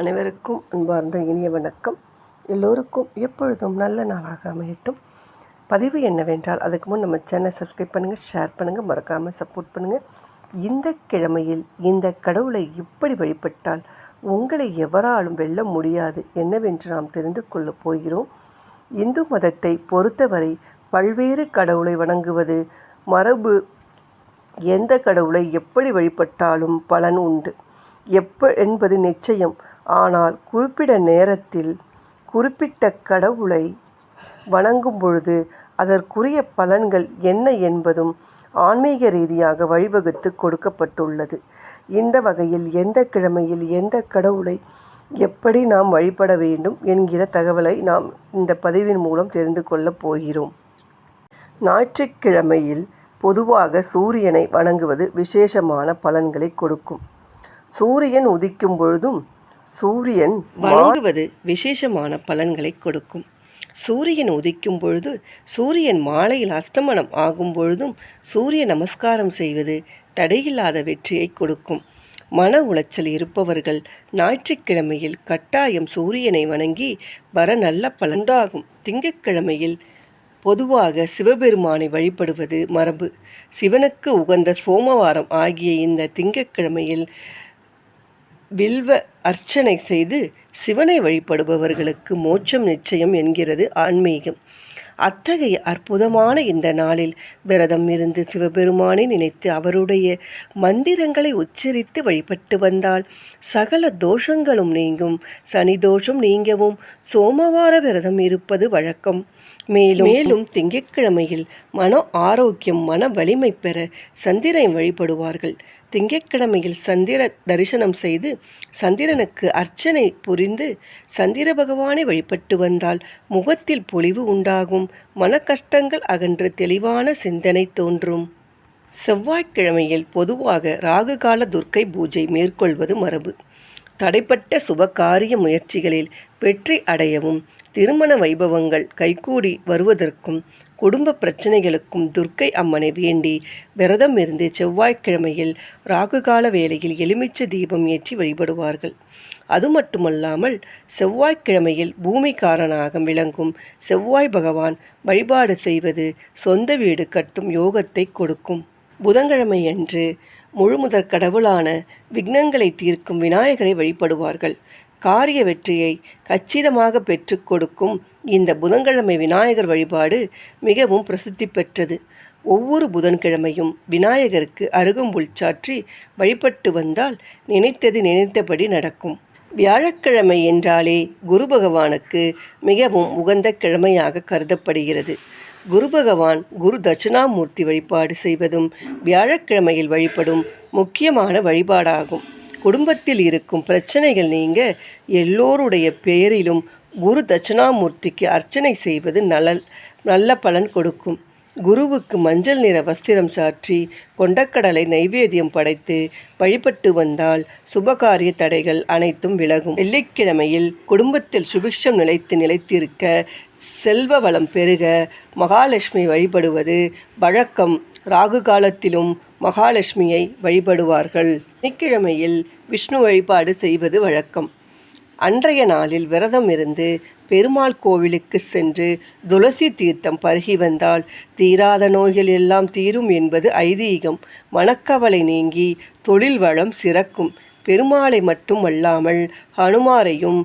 அனைவருக்கும் அன்பார்ந்த இனிய வணக்கம். எல்லோருக்கும் எப்பொழுதும் நல்ல நாளாக அமையட்டும். பதிவு என்னவென்றால் அதுக்கு முன் நம்ம சேனல் சப்ஸ்கிரைப் பண்ணுங்கள் ஷேர் பண்ணுங்கள் மறக்காமல் சப்போர்ட் பண்ணுங்கள் இந்த கிழமையில் இந்த கடவுளை இப்படி வழிபட்டால் உங்களை எவராலும் வெல்ல முடியாது என்னவென்று நாம் தெரிந்து கொள்ளப் போகிறோம். இந்து மதத்தை பொறுத்தவரை பல்வேறு கடவுளை வணங்குவது மரபு எந்த கடவுளை எப்படி வழிபட்டாலும் பலன் உண்டு. எப்ப என்பது நிச்சயம். ஆனால் குறிப்பிட்ட நேரத்தில் குறிப்பிட்ட கடவுளை வணங்கும் பொழுது அதற்குரிய பலன்கள் என்ன என்பதும் ஆன்மீக ரீதியாக வழிவகுத்து கொடுக்கப்பட்டுள்ளது. இந்த வகையில் எந்த கிழமையில் எந்த கடவுளை எப்படி நாம் வழிபட வேண்டும் என்கிற தகவலை நாம் இந்த பதிவின் மூலம் தெரிந்து கொள்ளப் போகிறோம். ஞாயிற்றுக்கிழமையில் பொதுவாக சூரியனை வணங்குவது விசேஷமான பலன்களை கொடுக்கும். சூரியன் உதிக்கும் பொழுதும் சூரியன் வணங்குவது விசேஷமான பலன்களை கொடுக்கும். சூரியன் உதிக்கும் பொழுது சூரியன் மாலையில் அஸ்தமனம் ஆகும் பொழுதும் சூரிய நமஸ்காரம் செய்வது தடையில்லாத வெற்றியை கொடுக்கும். மன உளைச்சல் இருப்பவர்கள் ஞாயிற்றுக்கிழமையில் கட்டாயம் சூரியனை வணங்கி வர நல்ல பலன்டாகும் திங்கட்கிழமையில் பொதுவாக சிவபெருமானை வழிபடுவது மரபு. சிவனுக்கு உகந்த சோமவாரம் ஆகிய இந்த திங்கட்கிழமையில் வில்வ அர்ச்சனை செய்து சிவனை வழிபடுபவர்களுக்கு மோட்சம் நிச்சயம் என்கிறது ஆன்மீகம். அத்தகைய அற்புதமான இந்த நாளில் விரதம் இருந்து சிவபெருமானை நினைத்து அவருடைய மந்திரங்களை உச்சரித்து வழிபட்டு வந்தால் சகல தோஷங்களும் நீங்கும். சனி தோஷம் நீங்கவும் சோமவார விரதம் இருப்பது வழக்கம். மேலும் மேலும் திங்கட்கிழமையில் மன ஆரோக்கியம் மன வலிமை பெற சந்திரனை வழிபடுவார்கள். திங்கட்கிழமையில் சந்திர தரிசனம் செய்து சந்திரனுக்கு அர்ச்சனை புரிந்து சந்திர பகவானை வழிபட்டு வந்தால் முகத்தில் பொலிவு உண்டாகும் மன கஷ்டங்கள் அகன்று தெளிவான சிந்தனை தோன்றும். செவ்வாய்க்கிழமையில் பொதுவாக ராகுகால துர்க்கை பூஜை மேற்கொள்வது மரபு. தடைப்பட்ட சுபகாரிய முயற்சிகளில் வெற்றி அடையவும் திருமண வைபவங்கள் கைகூடி வருவதற்கும் குடும்ப பிரச்சனைகளுக்கும் துர்க்கை அம்மனை வேண்டி விரதம் இருந்து செவ்வாய்க்கிழமையில் ராகுகால வேளையில் எலுமிச்சை தீபம் ஏற்றி வழிபடுவார்கள். அது மட்டுமல்லாமல் செவ்வாய்க்கிழமையில் பூமிக்காரனாக விளங்கும் செவ்வாய் பகவான் வழிபாடு செய்வது சொந்த வீடு கட்டும் யோகத்தை கொடுக்கும். புதன்கிழமை அன்று முழுமுதற் கடவுளான விக்னங்களை தீர்க்கும் விநாயகரை வழிபடுவார்கள். காரிய வெற்றியை கச்சிதமாக பெற்றுக் கொடுக்கும் இந்த புதன்கிழமை விநாயகர் வழிபாடு மிகவும் பிரசித்தி பெற்றது. ஒவ்வொரு புதன்கிழமையும் விநாயகருக்கு அருகம்புல் சாற்றி வழிபட்டு வந்தால் நினைத்தது நினைத்தபடி நடக்கும். வியாழக்கிழமை என்றாலே குரு பகவானுக்கு மிகவும் உகந்த கிழமையாக கருதப்படுகிறது. குரு பகவான் குரு தட்சிணாமூர்த்தி வழிபாடு செய்வதும் வியாழக்கிழமையில் வழிபடும் முக்கியமான வழிபாடாகும். குடும்பத்தில் இருக்கும் பிரச்சனைகள் நீங்க எல்லோருடைய பெயரிலும் குரு தட்சிணாமூர்த்திக்கு அர்ச்சனை செய்வது நலல் நல்ல பலன் கொடுக்கும். குருவுக்கு மஞ்சள் நிற வஸ்திரம் சாற்றி கொண்டக்கடலை நைவேத்தியம் படைத்து வழிபட்டு வந்தால் சுபகாரிய தடைகள் அனைத்தும் விலகும். வெள்ளிக்கிழமையில் குடும்பத்தில் சுபிக்ஷம் நிலைத்து நிலைத்திருக்க செல்வ வளம் பெருக மகாலட்சுமி வழிபடுவது வழக்கம். ராகு காலத்திலும் மகாலட்சுமியை வழிபடுவார்கள். சனிக்கிழமையில் விஷ்ணு வழிபாடு செய்வது வழக்கம். அன்றைய நாளில் விரதம் இருந்து பெருமாள் கோவிலுக்கு சென்று துளசி தீர்த்தம் பருகி வந்தால் தீராத நோய்கள் எல்லாம் தீரும் என்பது ஐதீகம். மனக்கவலை நீங்கி தொழில் வளம் சிறக்கும். பெருமாளை மட்டுமல்லாமல் ஹனுமாரையும்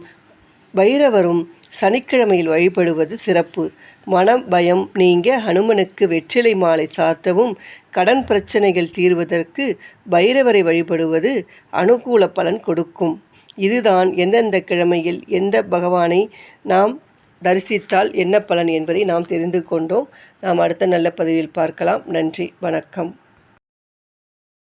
பைரவரும் சனிக்கிழமையில் வழிபடுவது சிறப்பு. மனம் பயம் நீங்க ஹனுமனுக்கு வெற்றிலை மாலை சாத்தவும் கடன் பிரச்சனைகள் தீர்வதற்கு பைரவரை வழிபடுவது அனுகூல பலன் கொடுக்கும். இதுதான் எந்தெந்த கிழமையில் எந்த பகவானை நாம் தரிசித்தால் என்ன பலன் என்பதை நாம் தெரிந்து கொண்டோம். நாம் அடுத்த நல்ல பதிவில் பார்க்கலாம். நன்றி வணக்கம்.